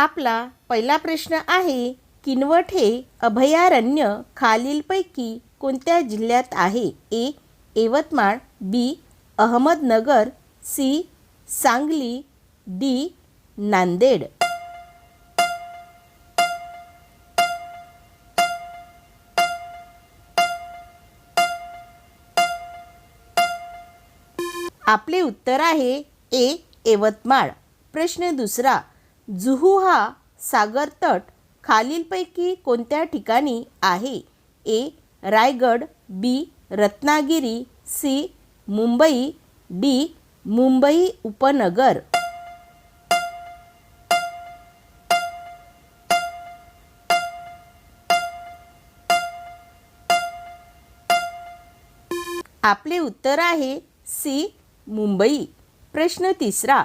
आपला पहिला प्रश्न आहे किनवट हे अभयारण्य खालीलपैकी कोणत्या जिल्ह्यात आहे? A Yavatmal B Ahmednagar C Sangli D Nanded. आपले उत्तर आहे ए यवतमाळ. प्रश्न दुसरा जुहू हा सागरतट खालीलपैकी कोणत्या ठिकाणी आहे? A. Raigad B. Ratnagiri C. Mumbai D. Mumbai उपनगर. आपले उत्तर आहे सी. मुंबई. प्रश्न तिसरा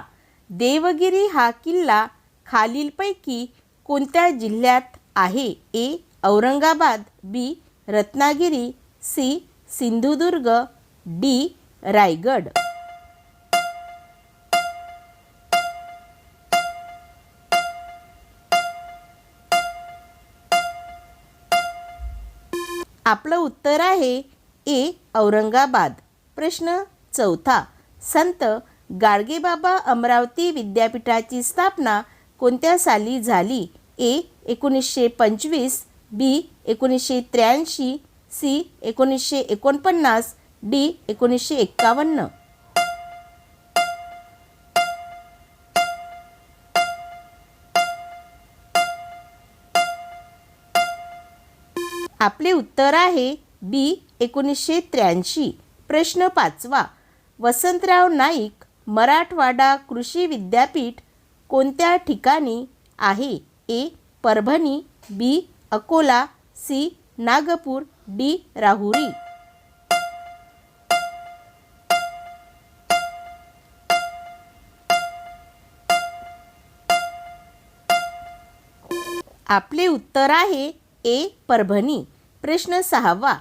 देवगिरी हा किल्ला खालीलपैकी कोणत्या जिल्ह्यात आहे? A. Aurangabad B. Ratnagiri C. Sindhudurg D. Raigad. आपलं उत्तर आहे ए. औरंगाबाद. प्रश्न चौथा. संत गाडगेबाबा अमरावती विद्यापीठाची स्थापना कोणत्या साली झाली? ए एकोणीसशे पंचवीस बी एकोणीसशे त्र्याऐंशी सी एकोणीसशे एकोणपन्नास डी एकोणीसशे एक्कावन्न. आपले उत्तर आहे बी एकोणीसशे त्र्याऐंशी. प्रश्न पाचवा. वसंतराव नाईक मराठवाडा कृषी विद्यापीठ कोणत्या ठिकाणी आहे A Parbhani B Akola C Nagpur D Rahuri? आपले उत्तर आहे ए परभणी. प्रश्न सहावा.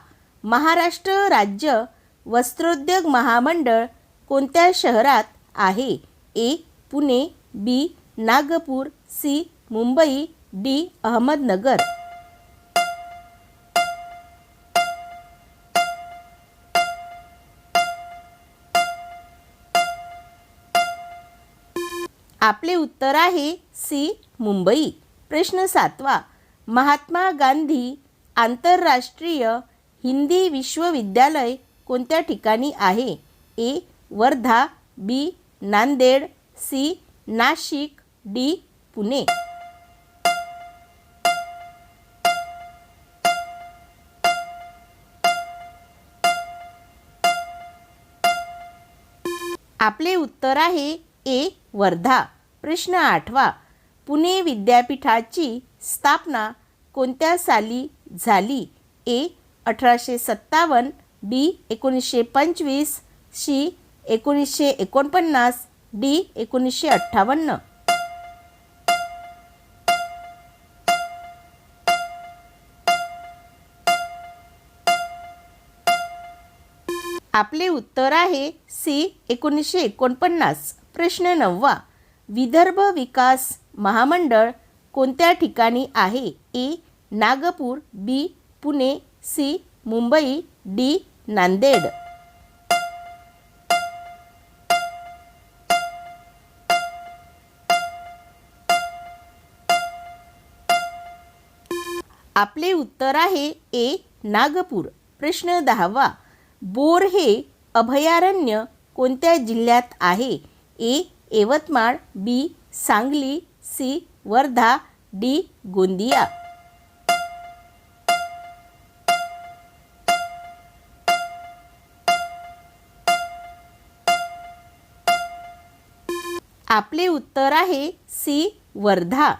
महाराष्ट्र राज्य वस्त्रोद्योग महामंडळ कोणत्या शहरात आहे? A Pune B Nagpur C Mumbai D Ahmednagar. आपले उत्तर आहे सी मुंबई. प्रश्न सातवा. महात्मा गांधी आंतरराष्ट्रीय हिंदी विश्वविद्यालय कोणत्या ठिकाणी आहे? A Wardha B Nanded C Nashik D Pune. आपले उत्तर आहे ए वर्धा. प्रश्न आठवा पुणे विद्यापीठाची स्थापना कोणत्या साली झाली? ए अठराशे सत्तावन्न बी एकोणीसशे पंचवीस सी एकोणीसशे एकोणपन्नास डी एकोणीसशे अठ्ठावन्न. आपले उत्तर आहे सी एकोणीसशे एकोणपन्नास. प्रश्न नववा. विदर्भ विकास महामंडळ कोणत्या ठिकाणी आहे? A. Nagpur B. Pune C. Mumbai D. Nanded. आपले उत्तर आहे ए नागपूर. प्रश्न दहावा बोर हे अभयारण्य कोणत्या जिल्ह्यात आहे? A Yavatmal B Sangli C Wardha D Gondia. आपले उत्तर आहे सी वर्धा.